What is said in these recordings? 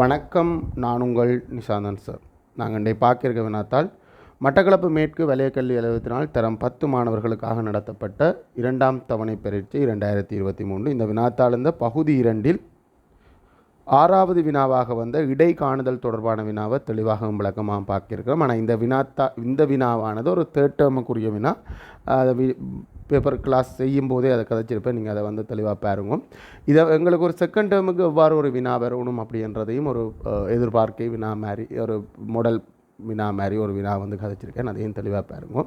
வணக்கம் நான் உங்கள் நிஷாந்தன் சார். நாங்கள் இன்றை பார்க்கிருக்க வினாத்தால் மட்டக்களப்பு மேற்கு வலயக்கல்வி அலுவலகத்தினால் தரம் பத்து மாணவர்களுக்காக நடத்தப்பட்ட இரண்டாம் தவணை பரீட்சை இரண்டாயிரத்தி இருபத்தி மூன்று. இந்த வினாத்தாள் இந்த பகுதி இரண்டில் ஆறாவது வினாவாக வந்த இடை காணுதல் தொடர்பான வினாவை தெளிவாகவும் விளக்கமாக பார்க்கிருக்கிறோம். ஆனால் இந்த வினாத்தா இந்த வினாவானது ஒரு தேர்ட் டேர்முக்குரிய வினா. அதை வி பேப்பர் கிளாஸ் செய்யும் போதே அதை கதைச்சிருப்பேன். நீங்கள் அதை வந்து தெளிவாக பாருங்க. இதை எங்களுக்கு ஒரு செகண்ட் டேர்முக்கு எவ்வாறு ஒரு வினா வரணும் அப்படின்றதையும் ஒரு எதிர்பார்க்கை வினா மாதிரி ஒரு மாடல் வினா மாதிரி ஒரு வினா வந்து கதைச்சிருக்கேன். அதையும் தெளிவாக பாருங்க.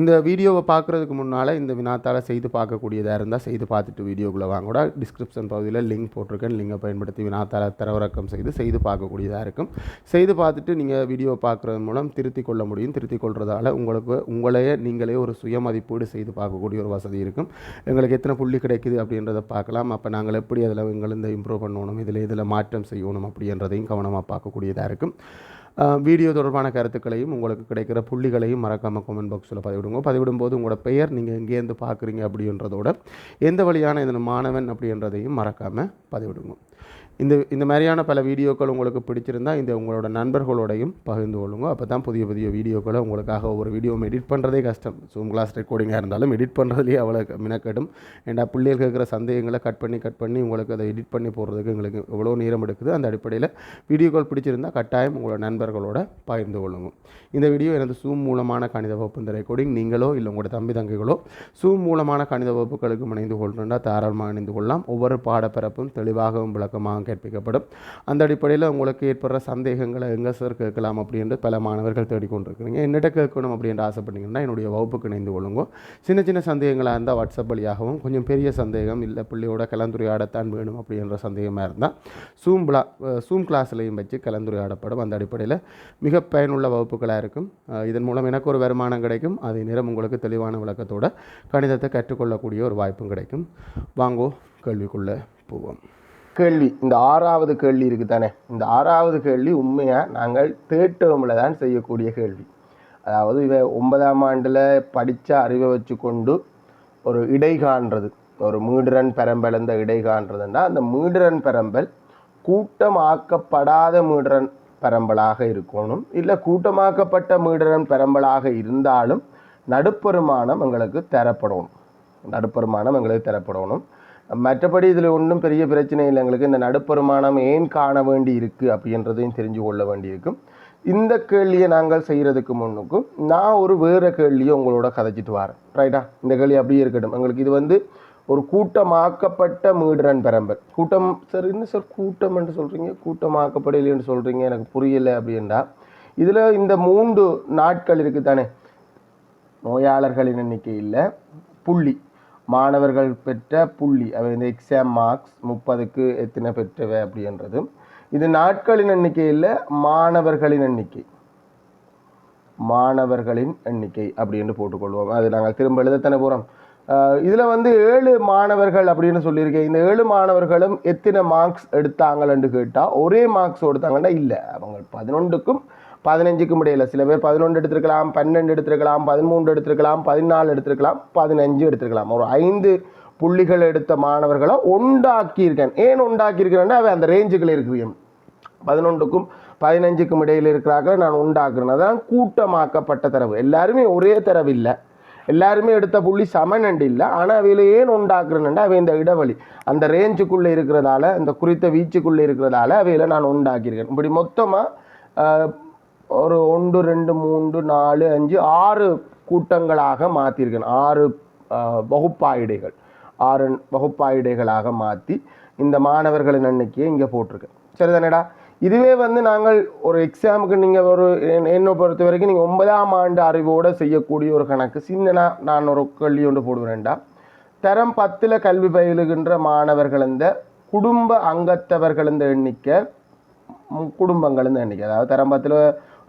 இந்த வீடியோவை பார்க்குறதுக்கு முன்னால் இந்த வினாத்தால் செய்து பார்க்கக்கூடியதாக இருந்தால் செய்து பார்த்துட்டு வீடியோக்குள்ளே வாங்கூட டிஸ்கிரிப்ஷன் பகுதியில் லிங்க் போட்டிருக்கேன். லிங்கை பயன்படுத்தி வினாத்தால் தரவிறக்கம் செய்து செய்து பார்க்கக்கூடியதாக இருக்கும். செய்து பார்த்துட்டு நீங்கள் வீடியோ பார்க்குறது மூலம் திருத்தி கொள்ள முடியும். திருத்தி கொள்றதால உங்களுக்கு உங்களையே நீங்களே ஒரு சுய மதிப்பீடு செய்து பார்க்கக்கூடிய ஒரு வசதி இருக்கும். எங்களுக்கு எத்தனை புள்ளி கிடைக்குது அப்படின்றத பார்க்கலாம். அப்போ நாங்கள் எப்படி அதில் எங்களை இந்த இம்ப்ரூவ் பண்ணணும் இதில் இதில் மாற்றம் செய்யணும் அப்படின்றதையும் கவனமாக பார்க்கக்கூடியதாக இருக்கும். வீடியோ தொடர்பான கருத்துக்களையும் உங்களுக்கு கிடைக்கிற புள்ளிகளையும் மறக்காமல் கமெண்ட் பாக்ஸில் பதிவிடுங்க. பதிவிடும்போது உங்களோட பெயர் நீங்கள் எங்கேருந்து பார்க்குறீங்க அப்படின்றதோட எந்த வழியான இதன் மாணவன் அப்படின்றதையும் மறக்காமல் பதிவிடுங்க. இந்த இந்த மாதிரியான பல வீடியோக்கள் உங்களுக்கு பிடிச்சிருந்தால் இந்த உங்களோட நண்பர்களோடையும் பகிர்ந்து கொள்ளுங்க. அப்போ தான் புதிய புதிய வீடியோக்களை உங்களுக்காக ஒவ்வொரு வீடியோவும் எடிட் பண்ணுறதே கஷ்டம். ஜூம் கிளாஸ் ரெக்கார்டிங்காக இருந்தாலும் எடிட் பண்ணுறதுலேயே அவ்வளோ மினக்கெடும். ஏன்னா பிள்ளைகளுக்கு இருக்கிற சந்தேகங்களை கட் பண்ணி கட் பண்ணி உங்களுக்கு அதை எடிட் பண்ணி போடுறதுக்கு எங்களுக்கு எவ்வளோ நேரம் எடுக்குது. அந்த அடிப்படையில் வீடியோக்கள் பிடிச்சிருந்தால் கட்டாயம் உங்களோட நண்பர்களோட பகிர்ந்து கொள்ளுங்க. இந்த வீடியோ எனது சூம் மூலமான கணித வகுப்பு இந்த ரெக்கார்டிங் நீங்களோ இல்லை உங்களோட தம்பி தங்கைகளோ சூம் மூலமான கணித வகுப்புகளுக்கு இணைந்து கொள்றா தாராளமாக இணைந்து கொள்ளலாம். ஒவ்வொரு பாடப்பிறப்பும் தெளிவாகவும் விளக்கமாக கேட்பிக்கப்படும். அந்த அடிப்படையில் உங்களுக்கு ஏற்படுற சந்தேகங்களை எங்கே சார் கேட்கலாம் அப்படின்ட்டு பல மாணவர்கள் தேடிக்கொண்டிருக்கிறீங்க. என்னிட்ட கேட்கணும் அப்படின்ற ஆசைப்பட்டீங்கன்னா என்னுடைய வகுப்புக்கு இணைந்து கொள்ளுங்க. சின்ன சின்ன சந்தேகங்களாக இருந்தால் வாட்ஸ்அப் வழியாகவும் கொஞ்சம் பெரிய சந்தேகம் இல்லை பிள்ளையோட கலந்துரையாடத்தான் வேணும் அப்படின்ற சந்தேகமாக இருந்தால் சூம் பிளா சூம் கிளாஸ்லையும் வச்சு கலந்துரையாடப்படும். அந்த அடிப்படையில் மிக பயனுள்ள வகுப்புகளாக இருக்கும். இதன் மூலம் எனக்கு ஒரு வருமானம் கிடைக்கும். அதே நேரம் உங்களுக்கு தெளிவான விளக்கத்தோட கணிதத்தை கற்றுக்கொள்ளக்கூடிய ஒரு வாய்ப்பும் கிடைக்கும். வாங்கோ கேள்விக்குள்ளே போவோம். கேள்வி. இந்த ஆறாவது கேள்வி இருக்குது தானே இந்த ஆறாவது கேள்வி உண்மையாக நாங்கள் தேர்ட் டேர்மில் தான் செய்யக்கூடிய கேள்வி. அதாவது இவ ஒன்பதாம் ஆண்டில் படித்த அறிவை வச்சு கொண்டு ஒரு இடை காண்றது. ஒரு மீடுரன் பெரம்பல் இந்த இடை காண்றதுன்னா அந்த மீடுரன் பெரம்பல் கூட்டமாக்கப்படாத மீடுரன் பெரம்பலாக இருக்கணும். இல்லை கூட்டமாக்கப்பட்ட மீடுரன் பெரம்பலாக இருந்தாலும் நடுப்பெருமானம் எங்களுக்கு தரப்படணும். நடுப்பெருமானம் எங்களுக்கு தரப்படணும். மற்றபடி இதில் ஒன்றும் பெரிய பிரச்சனை இல்லை. எங்களுக்கு இந்த நடுப்பெருமானம் ஏன் காண வேண்டி இருக்குது அப்படின்றதையும் தெரிஞ்சு கொள்ள வேண்டியிருக்கும். இந்த கேள்வியை நாங்கள் செய்கிறதுக்கு முன்னுக்கும் நான் ஒரு வேறு கேள்வியை உங்களோட கதைச்சிட்டு வரேன். ரைட்டா இந்த கேள்வி அப்படியே இருக்கட்டும். எங்களுக்கு இது வந்து ஒரு கூட்டமாக்கப்பட்ட மீடுரன் பெரம்பல். கூட்டம் சார் என்ன சார் கூட்டம் என்று சொல்கிறீங்க கூட்டமாக்கப்படலைன்னு சொல்கிறீங்க எனக்கு புரியலை அப்படின்றா. இதில் இந்த மூன்று நாட்கள் இருக்குது தானே நோயாளர்களின் எண்ணிக்கை இல்லை. புள்ளி. மாணவர்கள் பெற்ற புள்ளி அவை இந்த எக்ஸாம் மார்க்ஸ் முப்பதுக்கு எத்தனை பெற்றவை அப்படின்றது. இது நாட்களின் எண்ணிக்கை இல்லை மாணவர்களின் எண்ணிக்கை. மாணவர்களின் எண்ணிக்கை அப்படின்னு போட்டுக்கொள்வோம். அது நாங்கள் திரும்ப எழுதத்தானே போகிறோம் இதில் வந்து ஏழு மாணவர்கள் அப்படின்னு சொல்லியிருக்கேன். இந்த ஏழு மாணவர்களும் எத்தனை மார்க்ஸ் எடுத்தாங்கன்னு கேட்டால் ஒரே மார்க்ஸ் எடுத்தாங்கன்னா இல்லை. அவங்க பதினொன்றுக்கும் பதினஞ்சுக்கும் இடையில. சில பேர் பதினொன்று எடுத்திருக்கலாம் பன்னெண்டு எடுத்திருக்கலாம் பதிமூன்று எடுத்திருக்கலாம் பதினாலு எடுத்திருக்கலாம் பதினஞ்சு எடுத்திருக்கலாம். ஒரு ஐந்து புள்ளிகள் எடுத்த மாணவர்களை உண்டாக்கியிருக்கேன். ஏன் உண்டாக்கியிருக்கிறேன்னா அவன் அந்த ரேஞ்சுகள் இருக்கிறேன் பதினொன்றுக்கும் பதினஞ்சுக்கும் இடையில் இருக்கிறார்கள் நான் உண்டாக்குறேன். அதான் கூட்டமாக்கப்பட்ட தரவு. எல்லாருமே ஒரே தரவு இல்லை. எல்லாருமே எடுத்த புள்ளி சமனண்டு இல்லை. ஆனால் அவையில் ஏன் உண்டாக்குறேன்னா அவை இந்த இடைவெளி. அந்த ரேஞ்சுக்குள்ளே இருக்கிறதால இந்த குறித்த வீச்சுக்குள்ளே இருக்கிறதால அவையில் நான் உண்டாக்கியிருக்கேன். இப்படி மொத்தமாக ஒரு ஒன்று ரெண்டு மூன்று நாலு அஞ்சு ஆறு கூட்டங்களாக மாற்றிருக்கேன் ஆறு ஆஹ், வகுப்பாயிடைகள். ஆறு வகுப்பாயிடைகளாக மாற்றி இந்த மாணவர்களின் எண்ணிக்கையை இங்கே போட்டிருக்கேன். சரிதானடா? இதுவே வந்து நாங்கள் ஒரு எக்ஸாமுக்கு நீங்கள் ஒரு என்னை பொறுத்த வரைக்கும் நீங்கள் ஒன்பதாம் ஆண்டு அறிவோடு செய்யக்கூடிய ஒரு கணக்கு. சின்னனா நான் ஒரு கேள்வி ஒன்று போடுவேன்டா. தரம் பத்தில் கல்வி பயிலுகின்ற மாணவர்கள் இந்த குடும்ப அங்கத்தவர்கள் இந்த எண்ணிக்கை குடும்பங்கள் இந்த எண்ணிக்கை. அதாவது தரம் பத்தில்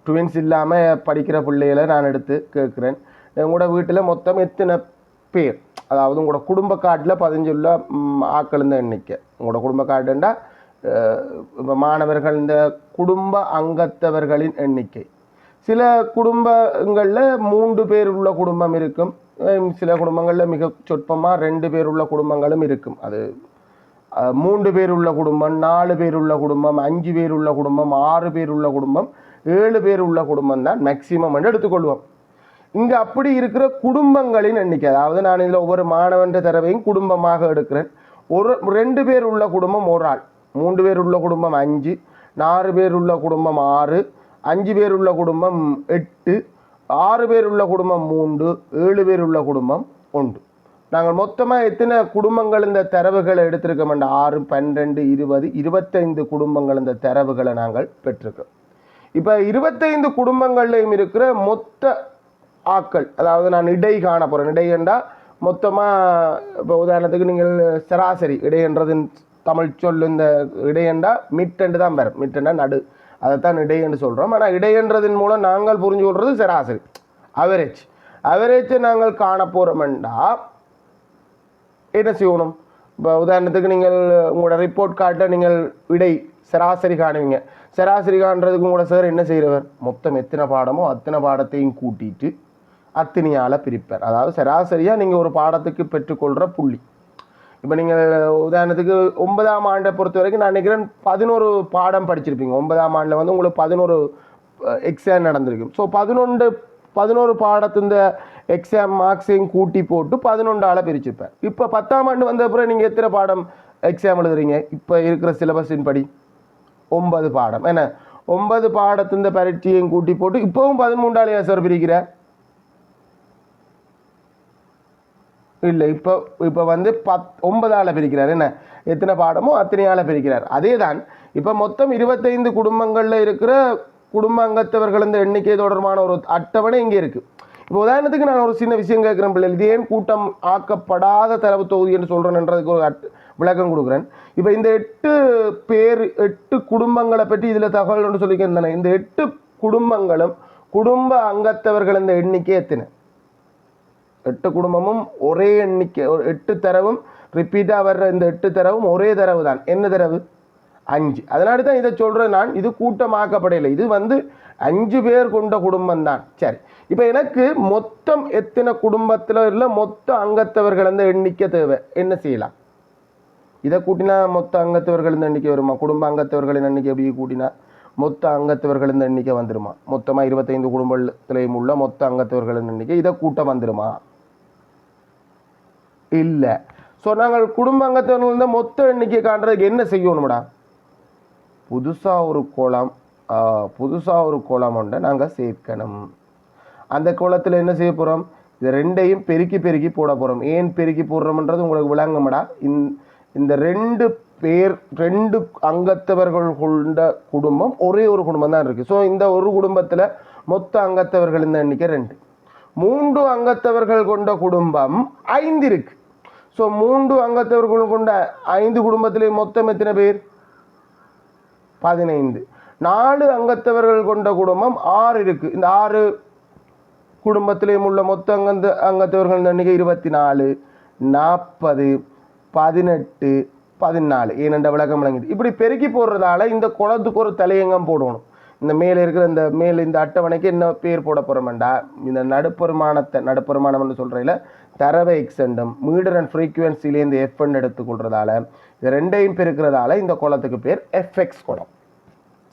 ட்வின்ஸ் இல்லாமல் படிக்கிற பிள்ளைகளை நான் எடுத்து கேட்குறேன். உங்களோட வீட்டில் மொத்தம் எத்தனை பேர்? அதாவது உங்களோட குடும்ப கார்டில் பதிஞ்சுள்ள ஆக்கள் இந்த எண்ணிக்கை. உங்களோட குடும்ப கார்டுண்டா இப்போ மாணவர்கள் இந்த குடும்ப அங்கத்தவர்களின் எண்ணிக்கை. சில குடும்பங்களில் மூன்று பேர் உள்ள குடும்பம் இருக்கும். சில குடும்பங்களில் மிக சொற்பமாக ரெண்டு பேர் உள்ள குடும்பங்களும் இருக்கும். அது மூன்று பேர் உள்ள குடும்பம் நாலு பேர் உள்ள குடும்பம் அஞ்சு பேர் உள்ள குடும்பம் ஆறு பேர் உள்ள குடும்பம் ஏழு பேர் உள்ள குடும்பம் தான் மேக்சிமம் என்று எடுத்துக்கொள்வோம். இங்கே அப்படி இருக்கிற குடும்பங்களின் எண்ணிக்கை அதாவது நான் இதில் ஒவ்வொரு மாணவன்ற தரவையும் குடும்பமாக எடுக்கிறேன். ஒரு ரெண்டு பேர் உள்ள குடும்பம் ஒரு ஆள். மூன்று பேர் உள்ள குடும்பம் அஞ்சு. நாலு பேர் உள்ள குடும்பம் ஆறு. அஞ்சு பேர் உள்ள குடும்பம் எட்டு. ஆறு பேர் உள்ள குடும்பம் மூன்று. ஏழு பேர் உள்ள குடும்பம் ஒன்று. நாங்கள் மொத்தமாக எத்தனை குடும்பங்கள் இந்த தரவுகளை எடுத்திருக்கோம்? ஆறு பன்னிரெண்டு இருபது இருபத்தைந்து குடும்பங்கள் இந்த தரவுகளை நாங்கள் பெற்றிருக்கோம். இப்போ இருபத்தைந்து குடும்பங்கள்லையும் இருக்கிற மொத்த ஆக்கள் அதாவது நான் இடை காண போகிறேன் இடை என்றால் மொத்தமாக இப்போ உதாரணத்துக்கு நீங்கள் சராசரி இடை தமிழ் சொல் இந்த இடையண்டா மிட்டெண்டு தான் வரும். மிட்டெண்டா நடு. அதைத்தான் இடை என்று சொல்கிறோம் ஆனால் இடையன்றதின் மூலம் நாங்கள் புரிஞ்சு கொள்வது சராசரி அவரேஜ் அவரேஜை நாங்கள் காண என்ன செய்யணும்? இப்போ உதாரணத்துக்கு நீங்கள் உங்களோட ரிப்போர்ட் கார்டை நீங்கள் இடை சராசரி காணுவீங்க சராசரி காண்றதுக்கும் கூட சார் என்ன செய்கிறவர் மொத்தம் எத்தனை பாடமோ அத்தனை பாடத்தையும் கூட்டிட்டு அத்தினியால் பிரிப்பார். அதாவது சராசரியாக நீங்கள் ஒரு பாடத்துக்கு பெற்றுக்கொள்கிற புள்ளி. இப்போ நீங்கள் உதாரணத்துக்கு ஒன்பதாம் ஆண்டை பொறுத்த வரைக்கும் நான் நினைக்கிறேன் பதினோரு பாடம் படிச்சிருப்பீங்க. ஒன்பதாம் ஆண்டில் வந்து உங்களுக்கு பதினோரு எக்ஸாம் நடந்திருக்கும் ஸோ பதினொன்று பதினோரு பாடத்துந்த எக்ஸாம் மார்க்ஸையும் கூட்டி போட்டு பதினொன்று ஆளை பிரிச்சுப்பேன் இப்போ பத்தாம் ஆண்டு வந்த அப்புறம் நீங்கள் எத்தனை பாடம் எக்ஸாம் எழுதுறீங்க? இப்போ இருக்கிற சிலபஸின் படி. ஒன்பது பாடம். என்ன? ஒன்பது பாடத்து இந்த பரீட்சையும் கூட்டி போட்டு இப்போவும் பதிமூன்றாலையா சார் பிரிக்கிற இல்லை இப்போ இப்போ வந்து பத் ஒன்பதால் பிரிக்கிறார். என்ன? எத்தனை பாடமோ அத்தனையால் பிரிக்கிறார். அதே தான் இப்போ மொத்தம் இருபத்தைந்து குடும்பங்களில் இருக்கிற குடும்ப அங்கத்தவர்கள் இந்த எண்ணிக்கை தொடர்பான ஒரு அட்டவணை இங்கே இருக்குது இப்போ உதாரணத்துக்கு நான் ஒரு சின்ன விஷயம் கேட்குறேன் பிள்ளை இது ஏன் கூட்டம் ஆக்கப்படாத தரவு தொகுதி என்று சொல்கிறேன்றதுக்கு ஒரு அட் விளக்கம் கொடுக்குறேன். இப்போ இந்த எட்டு பேர் எட்டு குடும்பங்களை பற்றி இதில் தகவல் ஒன்று சொல்லிக்கிறேன் இந்த எட்டு குடும்பங்களும் குடும்ப அங்கத்தவர்கள் இந்த எண்ணிக்கை எத்தனை? எட்டு குடும்பமும் ஒரே எண்ணிக்கை ஒரு எட்டு தரவும் ரிப்பீட்டாக வர்ற இந்த எட்டு தரவும் ஒரே தரவு தான். என்ன தரவு? அஞ்சு. அதனால தான் இதை சொல்கிறேன் நான். இது கூட்டமாக்கப்படையில. இது வந்து அஞ்சு பேர் கொண்ட குடும்பம் தான் சரி. இப்போ எனக்கு மொத்தம் எத்தனை குடும்பத்தில் இல்லை மொத்த அங்கத்தவர்கள் அந்த எண்ணிக்கை தேவை. என்ன செய்யலாம்? இதை கூட்டினா மொத்த அங்கத்தவர்களின் எண்ணிக்கை வருமா? குடும்ப அங்கத்தவர்களின் எண்ணிக்கை எப்படி கூட்டினா மொத்த அங்கத்தவர்களின் எண்ணிக்கை வந்துருமா? மொத்தமாக இருபத்தைந்து குடும்பத்திலையும் உள்ள மொத்த அங்கத்தவர்களின் எண்ணிக்கை இதை கூட்டம் வந்துருமா? இல்லை. ஸோ நாங்கள் குடும்ப அங்கத்தவர்கள் மொத்த எண்ணிக்கை காண்றதுக்கு என்ன செய்யணும்டா? புதுசாக ஒரு குளம் புதுசாக ஒரு குளம் ஒன்றை நாங்கள் சேர்க்கணும். அந்த குளத்தில் என்ன செய்ய போகிறோம் இது ரெண்டையும் பெருக்கி பெருக்கி போட போகிறோம் ஏன் பெருக்கி போடுறோம்ன்றது உங்களுக்கு விளங்குமடா. இந் இந்த ரெண்டு பேர் ரெண்டு அங்கத்தவர்கள் கொண்ட குடும்பம் ஒரே ஒரு குடும்பம் தான் இருக்குது ஸோ இந்த ஒரு குடும்பத்தில் மொத்த அங்கத்தவர்கள் இந்த எண்ணிக்கை ரெண்டு. மூன்று அங்கத்தவர்கள் கொண்ட குடும்பம் ஐந்து இருக்கு. ஸோ மூன்று அங்கத்தவர்கள் கொண்ட ஐந்து குடும்பத்திலே மொத்தம் எத்தனை பேர்? பதினைந்து. நாலு அங்கத்தவர்கள் கொண்ட குடும்பம் ஆறு இருக்கு. இந்த ஆறு குடும்பத்திலேயும் உள்ள மொத்த அங்கந்த அங்கத்தவர்கள் எண்ணிக்கை இருபத்தி நாலு நாற்பது. பதினெட்டு பதினாலு. ஏனென்ற விளக்கம் விளங்குது இப்படி பெருக்கி போடுறதால இந்த குளத்துக்கு ஒரு தலையங்கம் போடணும். இந்த மேலே இருக்கிற இந்த மேலே இந்த அட்டவணைக்கு என்ன பேர் போட போகிறோம்டா இந்த நடுப்பெருமானத்தை நடுப்பெருமானம்னு சொல்கிறதில்ல தரவை எக்ஸெண்டும் மீடர் அண்ட் ஃப்ரீக்குவென்சிலேருந்து எஃப்என் எடுத்துக்கொள்றதால இது ரெண்டையும் பெருக்கிறதால இந்த குளத்துக்கு பேர் எஃப்எக்ஸ் குளம்.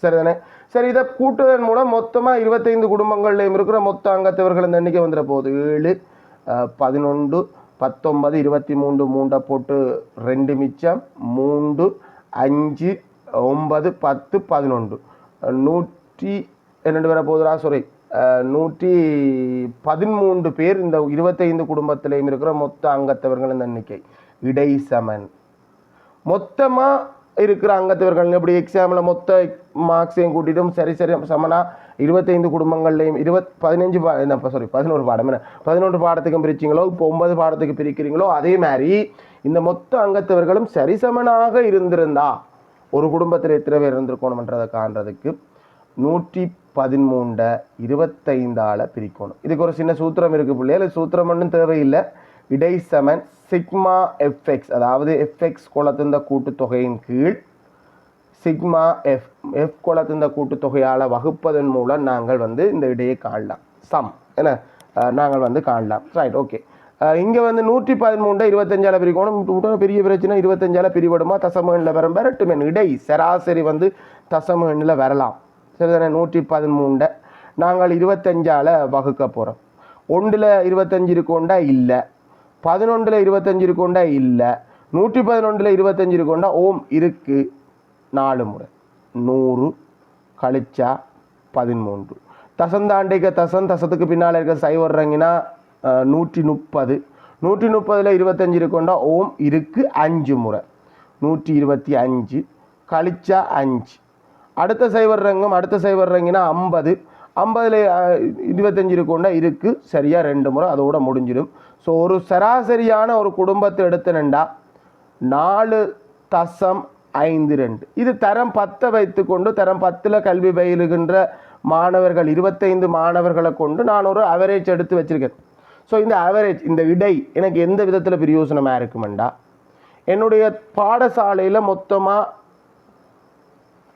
சரிதானே? சரி இதை கூட்டுவதன் மூலம் மொத்தமாக இருபத்தைந்து குடும்பங்கள்லையும் இருக்கிற மொத்த அங்கத்தவர்கள் இந்த எண்ணிக்கை வந்துட போகுது. ஏழு பதினொன்று பத்தொன்பது இருபத்தி மூன்று மூண்டை போட்டு ரெண்டு மிச்சம் மூன்று அஞ்சு ஒன்பது பத்து பதினொன்று. நூற்றி என்னென்று பேரை போதுரா சாரி நூற்றி பதிமூன்று பேர் இந்த இருபத்தைந்து குடும்பத்திலையும் இருக்கிற மொத்த அங்கத்தவர்கள் இந்த எண்ணிக்கை இடைசமன் மொத்தமாக இருக்கிற அங்கத்தவர்கள் எப்படி? எக்ஸாமில் மொத்த மார்க்ஸையும் கூட்டிட்டும் சரி சரி சமனாக இருபத்தைந்து குடும்பங்கள்லையும் இருபத் பதினஞ்சு பா என்ன சாரி பதினோரு பாடம் என்ன பதினொன்று பாடத்துக்கும் பிரிச்சிங்களோ இப்போ ஒன்பது பாடத்துக்கு பிரிக்கிறீங்களோ அதே மாதிரி இந்த மொத்த அங்கத்தவர்களும் சரிசமனாக இருந்திருந்தா ஒரு குடும்பத்தில் எத்தனை பேர் இருந்திருக்கணும்ன்றதை காண்றதுக்கு நூற்றி பதிமூண்டை இருபத்தைந்தால பிரிக்கணும். இதுக்கு ஒரு சின்ன சூத்திரம் இருக்குது பிள்ளைகள் சூத்திரம் ஒன்றும் தேவையில்லை. இடைசமன் சிக்மா எஃப்எக்ஸ் அதாவது எஃப்எக்ஸ் குளத்திந்த கூட்டுத்தொகையின் கீழ் சிக்மா எஃப் எஃப் குளத்திந்த கூட்டுத்தொகையால் வகுப்பதன் மூலம் நாங்கள் வந்து இந்த இடையை காணலாம். சம் என்ன? நாங்கள் வந்து காணலாம். ரைட் ஓகே இங்கே வந்து நூற்றி பதிமூணு இருபத்தஞ்சால பிரிக்கணும். பெரிய பிரச்சனை இருபத்தஞ்சால பிரிவிடுமா தசம வரும். வரட்டும். இடை சராசரி வந்து தசம வரலாம். சரிதானே? நூற்றி பதிமூண்டை நாங்கள் இருபத்தஞ்சால வகுக்க போகிறோம் ஒன்றில் இருபத்தஞ்சு இருக்கோண்டா? இல்லை. பதினொன்றில் இருபத்தஞ்சு இருக்கோண்டா? இல்லை. நூற்றி பதினொன்றில் இருபத்தஞ்சு இருக்கோண்டா? ஓம் இருக்குது நாலு முறை. நூறு கழிச்சா பதிமூன்று. தசந்தாண்டிக்க தசம் தசத்துக்கு பின்னால் இருக்க சைவர்றங்கினா நூற்றி முப்பது நூற்றி முப்பதில் இருபத்தஞ்சு இருக்கோண்டா ஓம் இருக்கு அஞ்சு முறை. நூற்றி இருபத்தி அஞ்சு கழிச்சா அஞ்சு. அடுத்த சைவர் ரங்கம் அடுத்த சைவர் ரங்கினா ஐம்பது. ஐம்பதில் இருபத்தஞ்சு இருக்கோண்டா இருக்குது சரியாக ரெண்டு முறை அதோட முடிஞ்சிடும். ஸோ ஒரு சராசரியான ஒரு குடும்பத்தை எடுத்துனண்டா நாலு தசம் ஐந்து ரெண்டு. இது தரம் பத்தை வைத்துக்கொண்டு தரம் பத்தில் கல்வி பயிலுகின்ற மாணவர்கள் இருபத்தைந்து மாணவர்களை கொண்டு நான் ஒரு அவரேஜ் எடுத்து வச்சுருக்கேன். ஸோ இந்த அவரேஜ் இந்த இடை எனக்கு எந்த விதத்தில் பிரயோசனமாக இருக்குமெண்டா? என்னுடைய பாடசாலையில் மொத்தமாக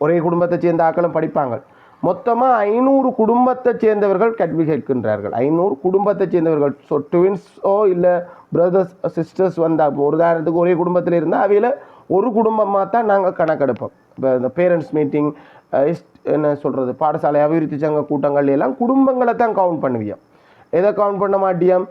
ஒரே குடும்பத்தை சேர்ந்த ஆக்களும் படிப்பாங்க. மொத்தமாக ஐநூறு குடும்பத்தை சேர்ந்தவர்கள் கல்வி கேட்கின்றார்கள். ஐநூறு குடும்பத்தை சேர்ந்தவர்கள். ஸோ ட்வின்ஸோ இல்லை பிரதர்ஸ் சிஸ்டர்ஸ் வந்தால் ஒரு உதாரணத்துக்கு ஒரே குடும்பத்தில் இருந்தால் அவையில் ஒரு குடும்பமாக தான் நாங்கள் கணக்கெடுப்போம். இப்போ இந்த பேரண்ட்ஸ் மீட்டிங் என்ன சொல்கிறது பாடசாலை அபிவிருத்தி சங்க கூட்டங்கள் எல்லாம் குடும்பங்களை தான் கவுண்ட் பண்ணுவியோம். எதை கவுண்ட் பண்ண மாட்டியம்?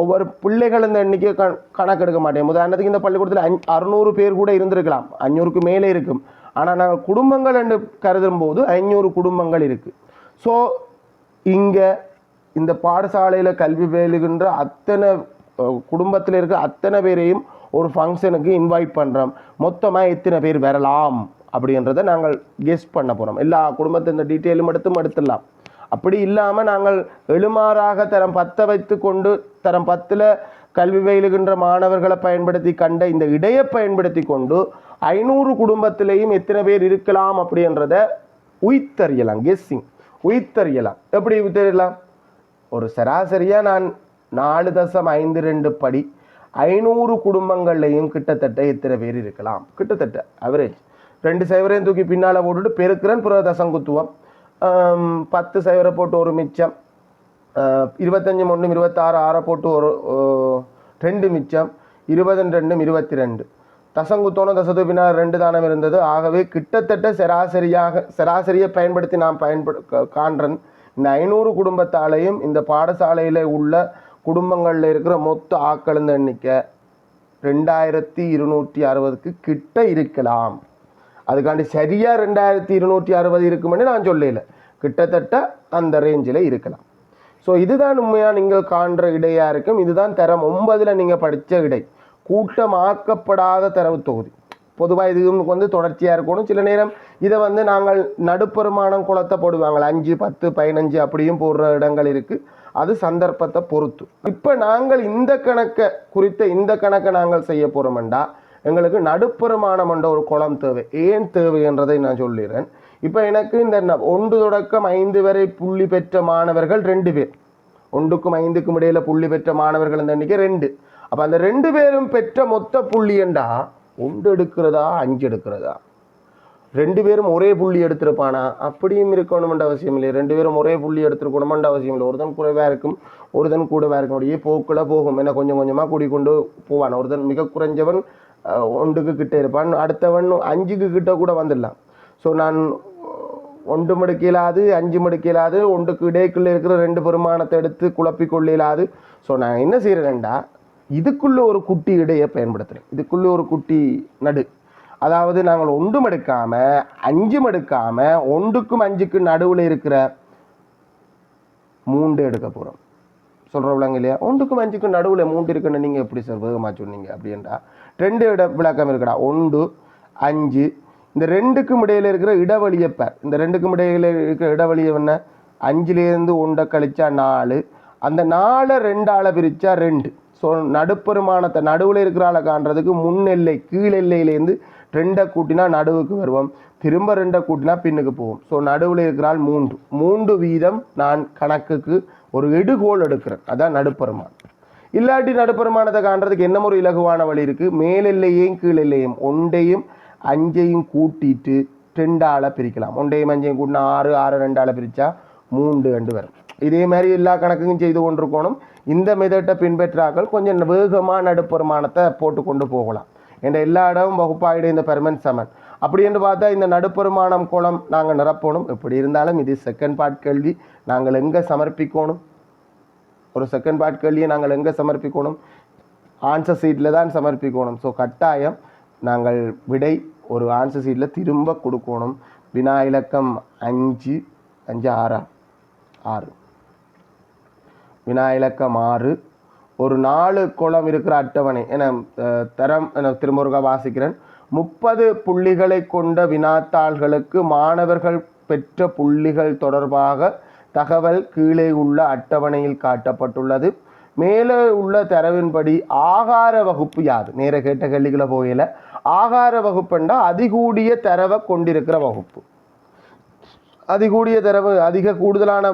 ஒவ்வொரு பிள்ளைகள் இந்த எண்ணிக்கை கண் கணக்கெடுக்க மாட்டேன் உதாரணத்துக்கு இந்த பள்ளிக்கூடத்தில் அஞ் அறுநூறு பேர் கூட இருந்திருக்கலாம். அஞ்சூறுக்கு மேலே இருக்கும். ஆனால் நாங்கள் குடும்பங்கள் என்று கருதும் போது ஐநூறு குடும்பங்கள் இருக்குது ஸோ இங்கே இந்த பாடசாலையில் கல்வி பயிலுகின்ற அத்தனை குடும்பத்தில் இருக்க அத்தனை பேரையும் ஒரு ஃபங்க்ஷனுக்கு இன்வைட் பண்ணுறோம் மொத்தமாக எத்தனை பேர் வரலாம் அப்படின்றத நாங்கள் கெஸ் பண்ண போகிறோம் எல்லா குடும்பத்தை இந்த டீட்டெயிலும் எடுத்தும் எடுத்துடலாம். அப்படி இல்லாமல் நாங்கள் எழுமாறாக தரம் பத்தை வைத்து கொண்டு தரம் பத்தில் கல்வி பயிலுகின்ற மாணவர்களை பயன்படுத்தி கண்ட இந்த இடையை பயன்படுத்தி கொண்டு ஐநூறு குடும்பத்திலையும் எத்தனை பேர் இருக்கலாம் அப்படின்றத உயித்தறியலாம் கெஸ்ஸிங் உயித்தறியலாம். எப்படி தெரியலாம் ஒரு சராசரியாக நான் நாலு தசம் ஐந்து ரெண்டு படி ஐநூறு குடும்பங்கள்லையும் கிட்டத்தட்ட எத்தனை பேர் இருக்கலாம்? கிட்டத்தட்ட அவரேஜ் ரெண்டு சைவரையும் தூக்கி பின்னால் போட்டுட்டு பெருக்கிறேன் புற தசங்குத்துவம் பத்து சைவரை போட்டு ஒரு மிச்சம். இருபத்தஞ்சு ஒன்றும் இருபத்தாறு ஆறை போட்டு ஒரு ரெண்டு மிச்சம். இருபது ரெண்டும் இருபத்தி ரெண்டு தசங்குத்தோணும் தசத்து பின்னால் ரெண்டு தானம் இருந்தது. ஆகவே கிட்டத்தட்ட சராசரியாக சராசரியை பயன்படுத்தி நான் பயன்படு காண்றன். இந்த ஐநூறு குடும்பத்தாலையும் இந்த பாடசாலையில் உள்ள குடும்பங்களில் இருக்கிற மொத்த ஆக்களுந்த எண்ணிக்கை ரெண்டாயிரத்தி இருநூற்றி அறுபதுக்கு கிட்ட இருக்கலாம். அதுக்காண்டி சரியாக ரெண்டாயிரத்தி இருநூற்றி அறுபது இருக்குமென்னு நான் சொல்லல. கிட்டத்தட்ட அந்த ரேஞ்சில் இருக்கலாம். ஸோ இதுதான் உண்மையாக நீங்கள் காண்ற இடையாக இருக்கும். இதுதான் தரம் ஒன்பதில் நீங்கள் படித்த இடை. கூட்டமாக்கப்படாத தரவு தொகுதி. பொதுவாக இது வந்து தொடர்ச்சியாக இருக்கணும். சில நேரம் இதை வந்து நாங்கள் நடுப்பெருமானம் குளத்தை போடுவாங்க அஞ்சு பத்து பதினஞ்சு அப்படியும் போடுற இடங்கள் இருக்குது அது சந்தர்ப்பத்தை பொறுத்து. இப்போ நாங்கள் இந்த கணக்கை குறித்த இந்த கணக்கை நாங்கள் செய்ய போகிறோம்டா எங்களுக்கு நடுப்பெருமானம் என்ற ஒரு குளம் தேவை. ஏன் தேவை என்றதை நான் சொல்லிடுறேன் இப்போ எனக்கு இந்த ஒன்று தொடக்கம் ஐந்து வரை புள்ளி பெற்ற மாணவர்கள் ரெண்டு பேர். ஒன்றுக்கும் ஐந்துக்கும் இடையில புள்ளி பெற்ற மாணவர்கள் இந்த எண்ணிக்கை ரெண்டு. அப்போ அந்த ரெண்டு பேரும் பெற்ற மொத்த புள்ளி என்றா ஒன்று எடுக்கிறதா அஞ்சு எடுக்கிறதா? ரெண்டு பேரும் ஒரே புள்ளி எடுத்திருப்பானா? அப்படியும் இருக்கணுமென்ற அவசியம் இல்லை. ரெண்டு பேரும் ஒரே புள்ளி எடுத்துருக்கணுமென்ற அவசியம் இல்லை. ஒருத்தன் குறைவாக இருக்கும் ஒருத்தன் கூடவாக இருக்கும். அப்படியே போக்குல போகும். என்ன கொஞ்சம் கொஞ்சமாக கூடிக்கொண்டு போவான். ஒருத்தன் மிக குறைஞ்சவன் ஒன்றுக்கு கிட்டே இருப்பான். அடுத்தவன் அஞ்சுக்கு கிட்ட கூட வந்துடலாம். ஸோ நான் ஒன்று மடுக்கலாது அஞ்சு மடுக்கலாது ஒன்றுக்கு இடைக்குள்ளே இருக்கிற ரெண்டு பெருமானத்தை எடுத்து குழப்பி கொள்ளிலாது ஸோ நான் என்ன செய்கிறேன்டா இதுக்குள்ளே ஒரு குட்டி இடையை பயன்படுத்துகிறேன் இதுக்குள்ளே ஒரு குட்டி நடு. அதாவது நாங்கள் ஒன்றும் எடுக்காமல் அஞ்சும் எடுக்காமல் ஒன்றுக்கும் அஞ்சுக்கும் நடுவில் இருக்கிற மூண்டு எடுக்க போகிறோம் சொல்கிறவங்க இல்லையா? ஒன்றுக்கும் அஞ்சுக்கும் நடுவில் மூன்று இருக்குன்னு நீங்கள் எப்படி சார் வேகமாக சொன்னீங்க? அப்படின்றா ரெண்டு இட விளக்கம் இருக்குடா. ஒன்று அஞ்சு. இந்த ரெண்டுக்கும் இடையில இருக்கிற இடைவெளியை பார் இந்த ரெண்டுக்கும் இடையில் இருக்கிற இடைவெளியை என்ன? அஞ்சுலேருந்து ஒன்றை கழிச்சா நாலு. அந்த நாலை ரெண்டால் பிரித்தா ரெண்டு. ஸோ நடுப்பெருமானத்தை நடுவில் இருக்கிற ஆளை காண்றதுக்கு முன் எல்லை கீழ் எல்லையிலேருந்து ரெண்டை கூட்டினா நடுவுக்கு வருவோம். திரும்ப ரெண்டை கூட்டினா பின்னுக்கு போவோம். ஸோ நடுவில் இருக்கிறாள் மூன்று. மூன்று வீதம் நான் கணக்குக்கு ஒரு எடுகோல் எடுக்கிறேன். அதான் நடுப்பெருமான். இல்லாட்டி நடுப்பெருமானத்தை காண்றதுக்கு என்ன ஒரு இலகுவான வழி இருக்குது மேலெல்லையும் கீழெல்லையும் ஒன்றையும் அஞ்சையும் கூட்டிட்டு ரெண்டால் பிரிக்கலாம். ஒன்றையும் அஞ்சையும் கூட்டினா ஆறு ஆறு ரெண்டால் பிரித்தா மூன்று ரெண்டு வரும். இதே மாதிரி எல்லா கணக்குக்கும் செய்து கொண்டிருக்கணும். இந்த மெதட்டை பின்பற்றாக்கள் கொஞ்சம் வேகமாக நடுப்பெருமானத்தை போட்டு கொண்டு போகலாம். என்ற எல்லா இடமும் வகுப்பாயிடும் இந்த பெர்மன் சமன் அப்படி என்று பார்த்தா இந்த நடுப்பெருமானம் குளம் நாங்கள் நிரப்பணும். எப்படி இருந்தாலும் இது செகண்ட் பார்ட் கேள்வி. நாங்கள் எங்கே சமர்ப்பிக்கணும்? ஒரு செகண்ட் பார்ட் கேள்வியை நாங்கள் எங்கே சமர்ப்பிக்கணும்? ஆன்சர் சீட்டில் தான் சமர்ப்பிக்கணும். ஸோ கட்டாயம் நாங்கள் விடை ஒரு ஆன்சர் சீட்டில் திரும்ப கொடுக்கணும். வினா இலக்கம் அஞ்சு அஞ்சு ஆறா? ஆறு. வினா இலக்கம் ஆறு ஒரு நாலு குளம் இருக்கிற அட்டவணை. என தரம் என திருமுருகா வாசிக்கிறேன். முப்பது புள்ளிகளை கொண்ட வினாத்தாள்களுக்கு மாணவர்கள் பெற்ற புள்ளிகள் தொடர்பாக தகவல் கீழே உள்ள அட்டவணையில் காட்டப்பட்டுள்ளது. மேலே உள்ள தரவின்படி ஆகார வகுப்பு யாது? நேர கேட்ட கேள்விகளை போகல ஆகார வகுப்புண்டா அதிகூடிய தரவை கொண்டிருக்கிற வகுப்பு. அதிகூடிய தரவு அதிக கூடுதலான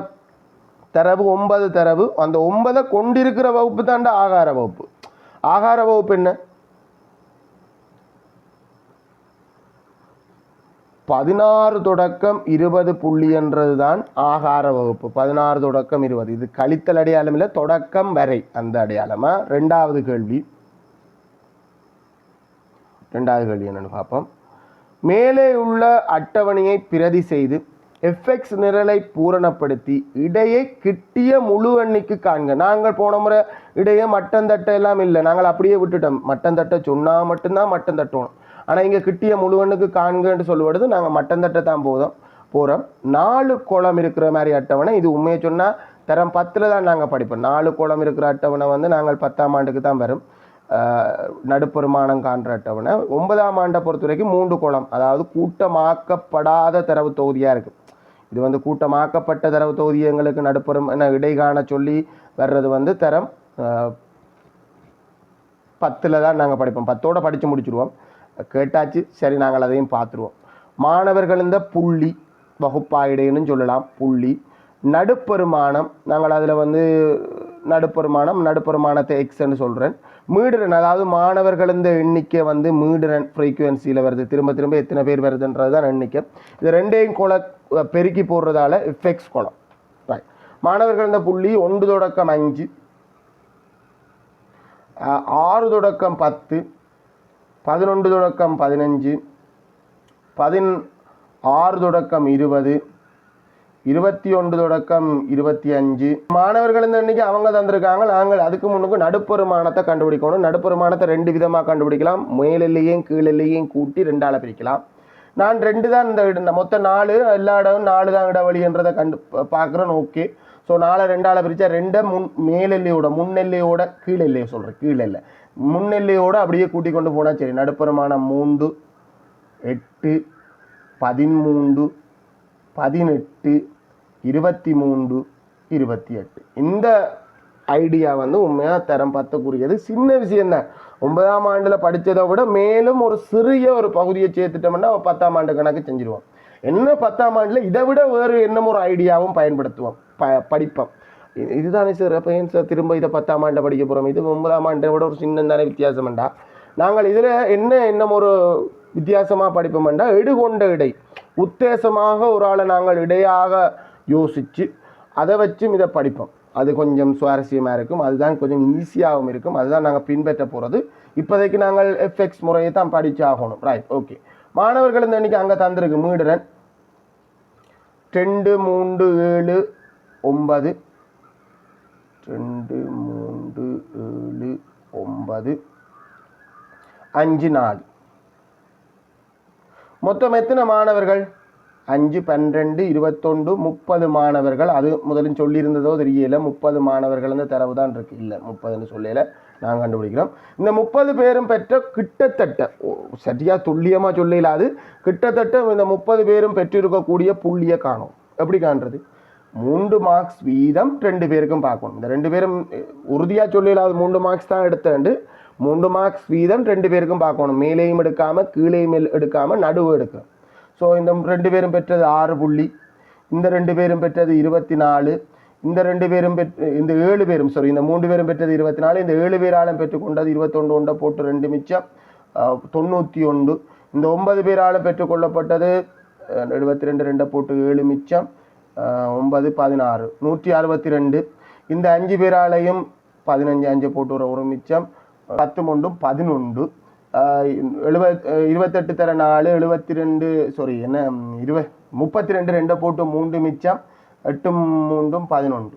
தரவு ஒன்பது தரவு. அந்த ஒன்பதை கொண்டிருக்கிற வகுப்பு தாண்டா ஆகார வகுப்பு. ஆகார வகுப்பு என்ன? பதினாறு தொடக்கம் இருபது புள்ளி என்றது தான் ஆகார வகுப்பு. பதினாறு தொடக்கம் இருபது. இது கழித்தல் அடையாளம் இல்லை தொடக்கம் வரை அந்த அடையாளமா? ரெண்டாவது கேள்வி. ரெண்டாவது கேள்வி என்னன்னு பார்ப்போம். மேலே உள்ள அட்டவணையை பிரதி செய்து எஃப்எக்ஸ் நிரலை பூரணப்படுத்தி இடையை கிட்டிய முழு எண்ணிக்கு காண்க. நாங்கள் போன முறை இடையே மட்டன் தட்டை எல்லாம் இல்லை. நாங்கள் அப்படியே விட்டுட்டோம். மட்டன் தட்டை சொன்னால் மட்டும்தான் மட்டன் தட்டணும். ஆனால் இங்கே கிட்டிய முழு எண்ணுக்கு காண்கன்னு சொல்லுவது நாங்கள் மட்டன் தட்டை தான் போதும் போகிறோம் நாலு குளம் இருக்கிற மாதிரி அட்டவணை இது உண்மையை சொன்னால் தரம் பத்தில் தான் நாங்கள் படிப்போம். நாலு குளம் இருக்கிற அட்டவணை வந்து நாங்கள் பத்தாம் ஆண்டுக்கு தான் வரும். நடுப்பெருமானம் காண்ற அட்டவணை. ஒன்பதாம் ஆண்டை பொறுத்த வரைக்கும் மூன்று குளம் அதாவது கூட்டமாக்கப்படாத தரவு தொகுதியாக இருக்குது இது வந்து கூட்டமாக்கப்பட்ட தரவு தொகுதியங்களுக்கு நடுப்புறம் நடுப்பெரும் இடைகாண இடை காண சொல்லி வர்றது வந்து தரம் பத்தில் தான் நாங்கள் படிப்போம். பத்தோடு படித்து முடிச்சிடுவோம் கேட்டாச்சு சரி நாங்கள் அதையும் பார்த்துருவோம் மாணவர்கள் இந்த புள்ளி வகுப்பாயிடைன்னு சொல்லலாம் புள்ளி. நடுப்பெருமானம் நாங்கள் அதில் வந்து நடுப்பெருமானம் நடுப்பெருமானத்தை எக்ஸ்ன்னு சொல்கிறேன் மீடுரன் அதாவது மாணவர்கள் இந்த எண்ணிக்கை வந்து மீடுரன் ஃப்ரீக்குவென்சியில் வருது. திரும்ப திரும்ப எத்தனை பேர் வருதுன்றது தான் எண்ணிக்கை. இது ரெண்டையும் கொல பெருக்கி போடுறதால எஃப்எக்ஸ் குளம் ரைட் மாணவர்கள் இந்த புள்ளி ஒன்று தொடக்கம் அஞ்சு ஆறு தொடக்கம் பத்து பதினொன்று தொடக்கம் பதினஞ்சு பதின் ஆறு தொடக்கம் இருபது இருபத்தி ஒன்று தொடக்கம் இருபத்தி அஞ்சு. மாணவர்கள் இந்த அன்றைக்கி அவங்க தந்திருக்காங்க. நாங்கள் அதுக்கு முன்னுக்கு நடுப்பெருமானத்தை கண்டுபிடிக்கணும். நடுப்பெருமானத்தை ரெண்டு விதமாக கண்டுபிடிக்கலாம். மேலெல்லையும் கீழெல்லையும் கூட்டி ரெண்டால் பிரிக்கலாம். நான் ரெண்டு தான் இந்த இடம் மொத்தம் நாலு எல்லா இடமும் நாலு தான் இடவழின்றதை கண்டு பார்க்குறேன் ஓகே ஸோ நாலு ரெண்டால பிரித்தா ரெண்டை முன் மேலெல்லையோட முன்னெல்லையோட கீழெல்லையை சொல்கிறேன் கீழெல்லை. முன்னெல்லையோட அப்படியே கூட்டி கொண்டு போனால் சரி. நடுப்புறமான மூன்று எட்டு பதிமூன்று பதினெட்டு இருபத்தி மூன்று இருபத்தி எட்டு. இந்த ஐடியா வந்து உண்மையாக தரம் பத்துக்குரியது சின்ன விஷயம்தான். ஒன்பதாம் ஆண்டில் படித்ததை விட மேலும் ஒரு சிறிய ஒரு பகுதியை சேர்த்துட்டோம்னா அவன் பத்தாம் ஆண்டு கணக்கு செஞ்சிருவான். என்ன பத்தாம் ஆண்டில்? இதை விட வேறு என்னமோ ஒரு ஐடியாவும் பயன்படுத்துவோம் ப படிப்போம் இதுதானே சார் அப்போ ஏன் சார் திரும்ப இதை பத்தாம் ஆண்டை படிக்க போகிறோம் இது ஒன்பதாம் ஆண்டை விட ஒரு சின்ன தானே வித்தியாசம்டா. நாங்கள் இதில் என்ன என்னமோ ஒரு வித்தியாசமாக படிப்போம்டா? எடுகொண்ட இடை. உத்தேசமாக ஒரு ஆளை நாங்கள் இடையாக யோசித்து அதை வச்சும் இதை படிப்போம். அது கொஞ்சம் சுவாரஸ்யமாக இருக்கும் அதுதான் கொஞ்சம் ஈஸியாகவும் இருக்கும் அதுதான் நாங்கள் பின்பற்ற போகிறது இப்போதைக்கு நாங்கள் எஃப்எக்ஸ் முறையை தான் படித்தாகணும் ஆகணும். ரைட் ஓகே மாணவர்கள் இந்த அன்றைக்கி அங்கே தந்திருக்கு மீடுறன் ரெண்டு மூன்று ஏழு ஒன்பது. ரெண்டு மூன்று ஏழு ஒன்பது. அஞ்சு நாலு. மொத்தம் எத்தனை மாணவர்கள்? அஞ்சு பன்னிரெண்டு இருபத்தொண்டு முப்பது மாணவர்கள். அது முதலில் சொல்லியிருந்ததோ தெரியல. முப்பது மாணவர்கள் இந்த தரவு தான் இருக்கு. இல்லை முப்பதுன்னு சொல்லல. நாங்கள் கண்டுபிடிக்கிறோம். இந்த முப்பது பேரும் பெற்ற கிட்டத்தட்ட சரியாக துல்லியமாக சொல்லல அது. கிட்டத்தட்ட இந்த முப்பது பேரும் பெற்றிருக்கக்கூடிய புள்ளியை காணும். எப்படி காண்றது? மூன்று மார்க்ஸ் வீதம் ரெண்டு பேருக்கும் பார்க்கணும். இந்த ரெண்டு பேரும் உறுதியாக சொல்லல. அது மூன்று மார்க்ஸ் தான் எடுத்தேன் மூன்று மார்க்ஸ் வீதம் ரெண்டு பேருக்கும் பார்க்கணும். மேலேயும் எடுக்காமல் கீழேயும் எடுக்காமல் நடுவு எடுக்கணும் ஸோ இந்த ரெண்டு பேரும் பெற்றது ஆறு புள்ளி. இந்த ரெண்டு பேரும் பெற்றது இருபத்தி நாலு இந்த ரெண்டு பேரும் பெற்று இந்த ஏழு பேரும் சாரி இந்த மூன்று பேரும் பெற்றது இருபத்தி நாலு இந்த ஏழு பேராலும் பெற்றுக்கொண்டது இருபத்தொன்று ஒன்றை போட்டு ரெண்டு மிச்சம் தொண்ணூற்றி ஒன்று. இந்த ஒன்பது பேரால் பெற்றுக்கொள்ளப்பட்டது எழுபத்தி ரெண்டு ரெண்டை போட்டு ஏழு மிச்சம் ஒன்பது பதினாறு. நூற்றி அறுபத்தி ரெண்டு இந்த அஞ்சு பேராலையும் பதினஞ்சு அஞ்சு போட்டு ஒரு ஒரு மிச்சம் பத்து மூண்டும் பதினொன்று. எழுபத் இருபத்தெட்டு தர நாலு எழுபத்தி ரெண்டு சாரி என்ன இருப முப்பத்தி ரெண்டு ரெண்டை போட்டு மூன்று மிச்சம் எட்டு மூன்றும் பதினொன்று.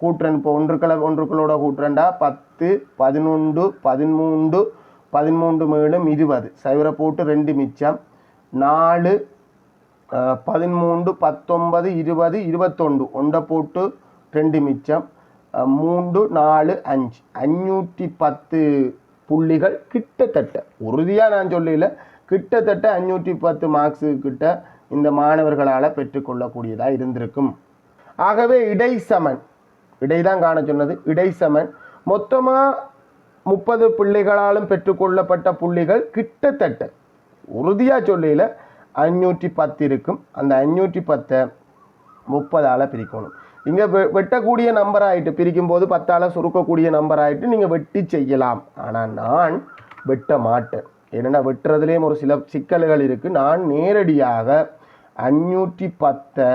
கூட்டுறன் இப்போ ஒன்றுக்களை ஒன்றுக்களோட கூட்டுறண்டா பத்து பதினொன்று பதிமூன்று பதிமூன்று மேலும் இருபது. சைவரை போட்டு ரெண்டு மிச்சம் நாலு பதிமூன்று பத்தொன்பது இருபது இருபத்தொன்று. ஒன்றை போட்டு ரெண்டு மிச்சம் மூன்று நாலு அஞ்சு. அஞ்சூற்றி பத்து புள்ளிகள் கிட்டத்தட்ட. உறுதியாக நான் சொல்லல கிட்டத்தட்ட அஞ்சூற்றி பத்து மார்க்ஸு கிட்ட இந்த மாணவர்களால் பெற்றுக்கொள்ளக்கூடியதாக இருந்திருக்கும். ஆகவே இடைசமன் இடைதான் காண சொன்னது இடைசமன் மொத்தமாக முப்பது பிள்ளைகளாலும் பெற்றுக்கொள்ளப்பட்ட புள்ளிகள் கிட்டத்தட்ட. உறுதியாக சொல்லையில் அஞ்சூற்றி பத்து இருக்கும். அந்த அஞ்சூற்றி பத்தை முப்பதால் பிரிக்கணும். இங்கே வெட்டக்கூடிய நம்பர் ஆகிட்டு பிரிக்கும் போது பத்தால் சுருக்கக்கூடிய நம்பர் ஆகிட்டு நீங்கள் வெட்டி செய்யலாம். ஆனால் நான் வெட்ட மாட்டேன். ஏன்னா வெட்டுறதுலேயும் ஒரு சில சிக்கல்கள் இருக்குது நான் நேரடியாக அஞ்சூற்றி பத்தை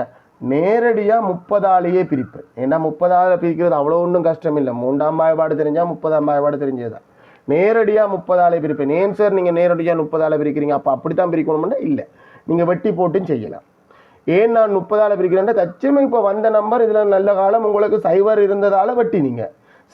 நேரடியாக முப்பதாலேயே பிரிப்பேன். ஏன்னா முப்பதால் பிரிக்கிறது அவ்வளோ ஒன்றும் கஷ்டம் இல்லை. மூன்றாம் பாய்பாடு தெரிஞ்சால் முப்பதாம் பாயபாடு தெரிஞ்சதுதான். நேரடியாக முப்பதாலே பிரிப்பேன். ஏன் சார் நீங்கள் நேரடியாக முப்பதால் பிரிக்கிறீங்க? அப்போ அப்படி தான் பிரிக்கணும்னா இல்லை. நீங்கள் வெட்டி போட்டும் செய்யலாம். ஏன் நான் முப்பதால் பிரிக்கிறேன்னா தச்சமே இப்போ வந்த நம்பர் இதில் நல்ல காலம் உங்களுக்கு சைவர் இருந்ததால் வெட்டினீங்க.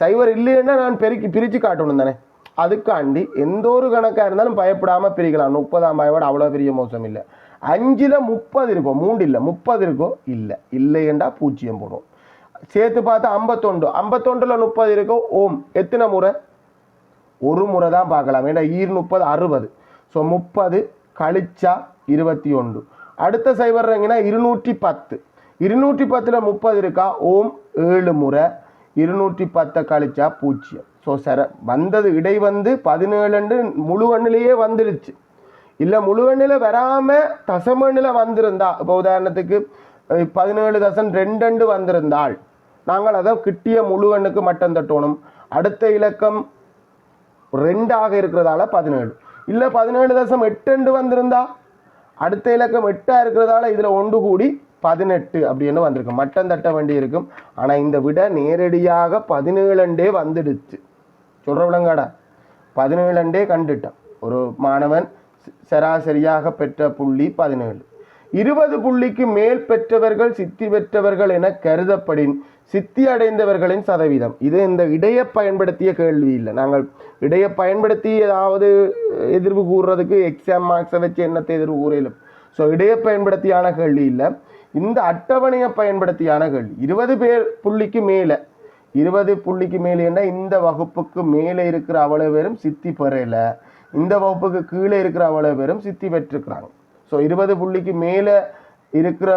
சைவர் இல்லைன்னா நான் பெருக்கி பிரித்து காட்டணும் தானே. அதுக்காண்டி எந்த ஒரு கணக்காக இருந்தாலும் பயப்படாமல் பிரிக்கலாம். முப்பதாம் பாயோட அவ்வளோ பெரிய மோசம் இல்லை. அஞ்சில் முப்பது இருக்கும். மூன்று இல்லை. முப்பது இருக்கோ? இல்லை. இல்லையண்டா பூஜ்ஜியம் போடும். சேர்த்து பார்த்தா ஐம்பத்தொண்டு ஐம்பத்தொண்டில் முப்பது இருக்கோ? ஓம். எத்தனை முறை? ஒரு முறை தான் பார்க்கலாம். ஏன்னா ஈர் முப்பது அறுபது. ஸோ முப்பது கழிச்சா இருபத்தி ஒன்று. அடுத்த சைபர் ரங்கினா இருநூற்றி பத்து இருநூற்றி பத்தில் முப்பது இருக்கா? ஓம் ஏழு முறை. இருநூற்றி பத்தை கழிச்சா பூஜ்ஜியம். ஸோ சர வந்தது இடை வந்து பதினேழுண்டு முழு எண்ணிலேயே வந்துடுச்சு. இல்லை முழு எண்ணில் வராமல் தசம எண்ணில் வந்திருந்தா இப்போ உதாரணத்துக்கு பதினேழு தசம் ரெண்டு வந்திருந்தால் நாங்கள் அதை கிட்டிய முழு எண்ணுக்கு மட்டம் தட்டணும். அடுத்த இலக்கம் ரெண்டாக இருக்கிறதால பதினேழு. இல்லை பதினேழு தசம் எட்டு வந்திருந்தா அடுத்த இலக்கம் எட்டாக இருக்கிறதால இதில் ஒன்று கூடி பதினெட்டு அப்படின்னு வந்திருக்கு. மட்டம் தட்ட வேண்டி இருக்கும். ஆனால் இந்த விட நேரடியாக பதினேழண்டே வந்துடுச்சு. சொல்கிற விளங்காடா பதினேழண்டே கண்டுட்டான். ஒரு மாணவன் சராசரியாக பெற்ற புள்ளி பதினேழு. இருபது புள்ளிக்கு மேல் பெற்றவர்கள் சித்தி பெற்றவர்கள் என கருதப்படின் சித்தி அடைந்தவர்களின் சதவீதம். இது இந்த இடையை பயன்படுத்திய கேள்வி இல்லை. நாங்கள் இடையை பயன்படுத்தி ஏதாவது எதிர்வு கூறுறதுக்கு எக்ஸாம் மார்க்ஸை வச்சு என்னத்தை எதிர்வு கூறையிலும் ஸோ இடையை பயன்படுத்தியான கேள்வி இல்லை. இந்த அட்டவணையை பயன்படுத்தியான கேள்வி. இருபது பேர் புள்ளிக்கு மேலே. இருபது புள்ளிக்கு மேலேன்னா இந்த வகுப்புக்கு மேலே இருக்கிற அவ்வளோ பேரும் சித்தி பெறலை. இந்த வகுப்புக்கு கீழே இருக்கிற அவ்வளோ பேரும் சித்தி பெற்றிருக்கிறாங்க. ஸோ இருபது புள்ளிக்கு மேலே இருக்கிற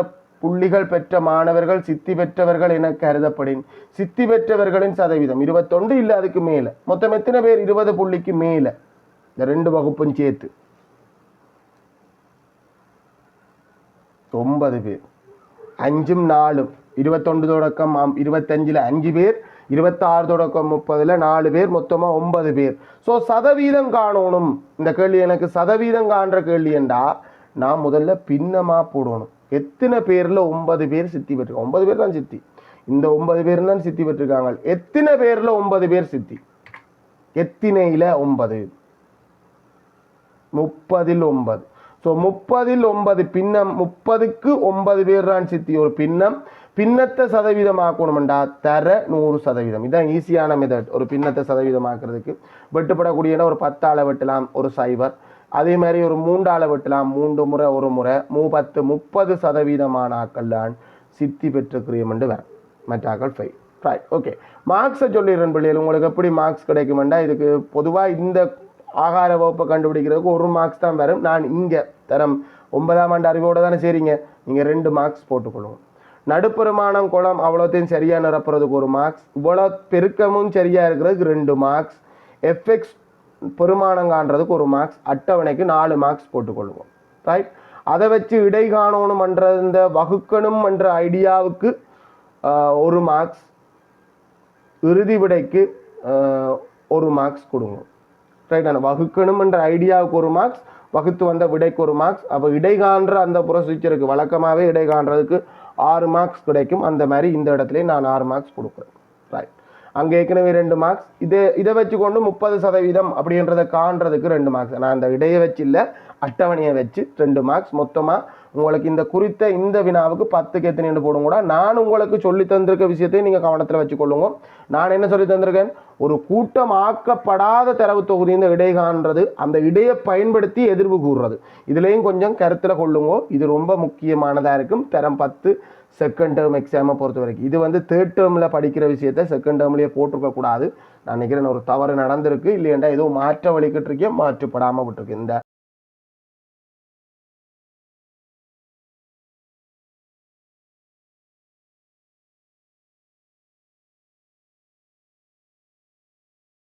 புள்ளிகள் பெற்ற மாணவர்கள் சித்தி பெற்றவர்கள் என கருதப்படின். சித்தி பெற்றவர்களின் சதவீதம் இருபத்தொண்டு இல்லை அதுக்கு மேலே. மொத்தம் எத்தனை பேர் இருபது புள்ளிக்கு மேலே? இந்த ரெண்டு வகுப்பும் சேர்த்து. ஒன்பது பேர். அஞ்சும் நாலும். இருபத்தொன்று தொடக்கம் இருபத்தஞ்சில் அஞ்சு பேர். இருபத்தாறு தொடக்கம் முப்பதில் நாலு பேர். மொத்தமாக ஒன்பது பேர். ஸோ சதவீதம் காணணும். இந்த கேள்வி எனக்கு சதவீதம் காண்ற கேள்வி என்றா நான் முதல்ல பின்னமாக போடணும். எத்தனை பேரில் ஒன்பது பேர் சித்தி பெற்றிருக்காங்க ஒன்பது பேர் தான் சித்தி. இந்த ஒன்பது பேர் தான் சித்தி பெற்றிருக்காங்க. எத்தனை பேரில் ஒன்பது பேர் சித்தி? எத்தினையில் ஒன்பது? முப்பதில் ஒன்பது. ஸோ முப்பதில் ஒன்பது பின்னம் முப்பதுக்கு ஒன்பது பேர் தான் சித்தி ஒரு பின்னம். பின்னத்தை சதவீதமாக்கணும்டா தர நூறு சதவீதம். இதான் ஈஸியான மெத்தட் ஒரு பின்னத்தை சதவீதமாக்குறதுக்கு. வெட்டுப்படக்கூடியன ஒரு பத்தாளை வெட்டலாம் ஒரு சைபர் அதே மாதிரி ஒரு மூண்டால வெட்டலாம். மூன்று முறை ஒரு முறை. மூ பத்து முப்பது சதவீதமான ஆக்கள் தான் சித்தி பெற்றுக்கிறோம் என்று வரும். மற்ற ஆக்கள் ஃபைவ் ரைட் ஓகே மார்க்ஸை சொல்லிடுறேன் பிள்ளைகள். உங்களுக்கு எப்படி மார்க்ஸ் கிடைக்குமெண்டா? இதுக்கு பொதுவாக இந்த ஆகார வகுப்பை கண்டுபிடிக்கிறதுக்கு ஒரு மார்க்ஸ் தான் வரும். நான் இங்கே தரம் ஒன்பதாம் ஆண்டு அறிவோட தானே சரிங்க. நீங்கள் ரெண்டு மார்க்ஸ் போட்டுக்கொள்ளுவோம் நடுப்பெருமானம் குளம் அவ்வளோத்தையும் சரியாக நிரப்புறதுக்கு ஒரு மார்க்ஸ் இவ்வளோ பெருக்கமும் சரியாக இருக்கிறதுக்கு ரெண்டு மார்க்ஸ் எஃப்எக்ஸ் பெருமானங்கான்றதுக்கு ஒரு மார்க்ஸ் அட்டவணைக்கு நாலு மார்க்ஸ் போட்டுக்கொள்வோம். ரைட் அதை வச்சு இடை காணணுமன்ற இந்த வகுக்கணும் என்ற ஐடியாவுக்கு ஒரு மார்க்ஸ் இறுதி விடைக்கு ஒரு மார்க்ஸ் கொடுங்க. ரைட்டான வகுக்கணும் என்ற ஐடியாவுக்கு ஒரு மார்க்ஸ் வகுத்து வந்த விடைக்கு ஒரு மார்க்ஸ் அப்போ இடை காண்ற அந்த ப்ரொசீஜருக்கு வழக்கமாகவே இடை காண்றதுக்கு ஆறு மார்க்ஸ் கிடைக்கும். அந்த மாதிரி இந்த இடத்துல நான் ஆறு மார்க்ஸ் கொடுக்குறேன். ரைட் அங்கே ஏற்கனவே ரெண்டு மார்க்ஸ் இதை இதை வச்சு கொண்டு முப்பது சதவீதம் அப்படின்றத காண்றதுக்கு ரெண்டு மார்க்ஸ் நான் அந்த இடையை வச்சு இல்லை அட்டவணையை வச்சு ரெண்டு மார்க்ஸ் மொத்தமாக உங்களுக்கு இந்த குறித்த இந்த வினாவுக்கு பத்துக்கு எத்தனை போடும் கூட. நான் உங்களுக்கு சொல்லி தந்திருக்க விஷயத்தையும் நீங்கள் கவனத்தில் வச்சுக்கொள்ளுங்க. நான் என்ன சொல்லி தந்திருக்கேன்? ஒரு கூட்டம் ஆக்கப்படாத தரவு தொகுதி இந்த இடை காண்றது அந்த இடையை பயன்படுத்தி எதிர்வு கூறுறது. இதுலேயும் கொஞ்சம் கருத்தில் கொள்ளுங்க. இது ரொம்ப முக்கியமானதாக இருக்கும். தரம் பத்து செகண்ட் டேர்ம் எக்ஸாமை பொறுத்த வரைக்கும் இது வந்து தேர்ட் டேர்மில் படிக்கிற விஷயத்த செகண்ட் டேர்ம்லேயே போட்டிருக்க கூடாது. நான் நினைக்கிறேன் ஒரு தவறு நடந்திருக்கு. இல்லையண்டா ஏதோ மாற்ற வழிக்கிட்டு இருக்கேன் மாற்றப்படாமல் விட்டுருக்கு இந்த